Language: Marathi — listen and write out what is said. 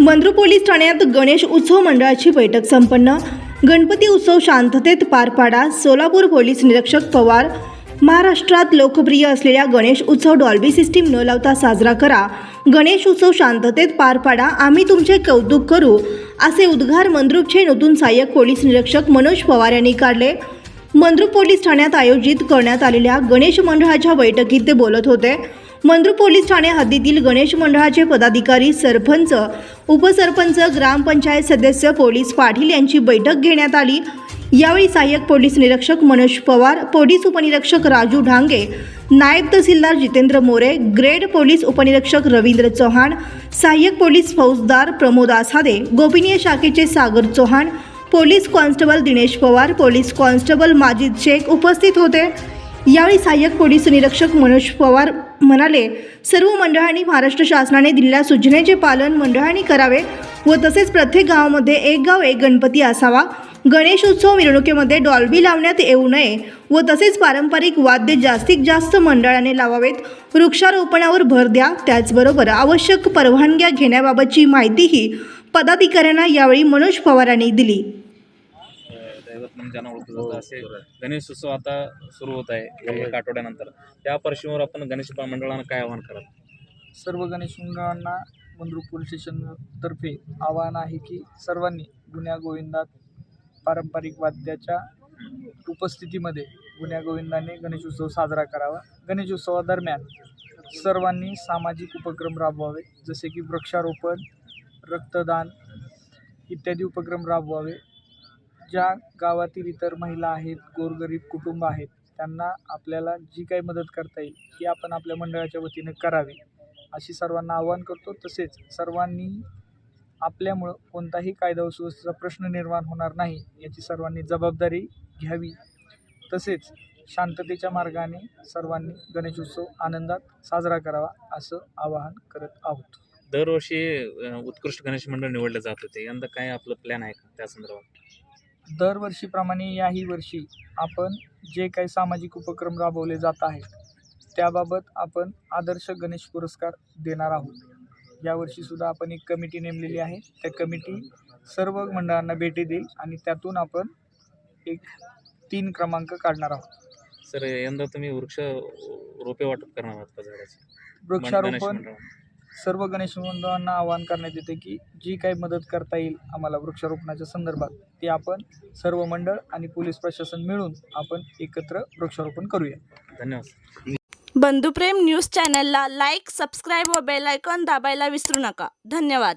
मंद्रू पोलीस ठाण्यात गणेश उत्सव मंडळाची बैठक संपन्न. गणपती उत्सव शांततेत पार पाडा सोलापूर पोलीस निरीक्षक पवार. महाराष्ट्रात लोकप्रिय असलेल्या गणेश उत्सव डॉल्बी सिस्टीम न लावता साजरा करा. गणेश उत्सव शांततेत पार पाडा आम्ही तुमचे कौतुक करू असे उद्गार मंद्रुपचे नूतन सहाय्यक पोलीस निरीक्षक मनोज पवार यांनी काढले. मंद्रुप पोलीस ठाण्यात आयोजित करण्यात आलेल्या गणेश मंडळाच्या बैठकीत ते बोलत होते. मंद्रू पोलीस ठाणे हद्दीतील गणेश मंडळाचे पदाधिकारी सरपंच उपसरपंच ग्रामपंचायत सदस्य पोलीस पाटील यांची बैठक घेण्यात आली. यावेळी सहाय्यक पोलीस निरीक्षक मनोज पवार पोलीस उपनिरीक्षक राजू ढांगे नायब तहसीलदार जितेंद्र मोरे ग्रेड पोलीस उपनिरीक्षक रवींद्र चव्हाण सहाय्यक पोलीस फौजदार प्रमोद आसादे गोपनीय शाखेचे Sagar Chavan police constable Dinesh Pawar police constable Majid Shaikh उपस्थित होते. यावेळी सहाय्यक पोलीस निरीक्षक मनोज पवार म्हणाले सर्व मंडळांनी महाराष्ट्र शासनाने दिलेल्या सूचनेचे पालन मंडळांनी करावे व तसेच प्रत्येक गावामध्ये एक गाव एक गणपती असावा. गणेश उत्सव मिरवणुकीमध्ये डॉल्बी लावण्यात येऊ नये व तसेच पारंपरिक वाद्य जास्तीत जास्त मंडळाने लावावेत. वृक्षारोपणावर भर द्या त्याचबरोबर आवश्यक परवानग्या घेण्याबाबतची माहितीही पदाधिकाऱ्यांना यावेळी मनोज पवारांनी दिली. दैवत ज्यांना ओळखलं जातं असे गणेश उत्सव आता सुरू होत आहे एक आठवड्यानंतर. त्या पार्श्वभूमीवर आपण गणेश मंडळानं काय आवाहन कराल? सर्व गणेश मंडळांना मंद्रुप पोलीस स्टेशनतर्फे आवाहन आहे की सर्वांनी गुन्ह्या गोविंदात पारंपरिक वाद्याच्या उपस्थितीमध्ये गुन्ह्या गोविंदाने गणेशोत्सव साजरा करावा. गणेशोत्सवादरम्यान सर्वांनी सामाजिक उपक्रम राबवावे जसे की वृक्षारोपण रक्तदान इत्यादी उपक्रम राबवावे. ज्या गावातील इतर महिला आहेत गोरगरीब कुटुंब आहेत त्यांना आपल्याला जी काही मदत करता येईल ती आपण आपल्या मंडळाच्या वतीने करावी. अशी सर्वांना आवाहन करतो. तसेच सर्वांनी आपल्यामुळं कोणताही कायदा सुव्यवस्थेचा प्रश्न निर्माण होणार नाही याची सर्वांनी जबाबदारी घ्यावी. तसेच शांततेच्या मार्गाने सर्वांनी गणेशोत्सव आनंदात साजरा करावा असं आवाहन करत आहोत. दरवर्षी उत्कृष्ट गणेश मंडळ निवडलं जात होते. यंदा काय आपलं प्लॅन आहे का त्या संदर्भात? दरवर्षीप्रमाणे याही वर्षी आपण जे काही सामाजिक उपक्रम राबवले जात आहेत त्याबाबत आपण आदर्श गणेश पुरस्कार देणार आहोत. यावर्षीसुद्धा आपण एक कमिटी नेमलेली आहे. त्या कमिटी सर्व मंडळांना भेटी देईल आणि त्यातून आपण एक तीन क्रमांक काढणार आहोत. सर यंदा तुम्ही वृक्ष रोपे वाटप करणार आहात का झाडाचे? वृक्षारोपण. सर्व गणेश मंडळांना आवाहन करण्यात येते की जी काही मदत करता येईल आम्हाला वृक्षारोपणाच्या संदर्भात ती आपण सर्व मंडळ आणि पोलीस प्रशासन मिळून आपण एकत्र वृक्षारोपण करूया. धन्यवाद. बंधुप्रेम न्यूज चॅनलला लाईक सबस्क्राईब व बेल आयकॉन दाबायला विसरू नका. धन्यवाद.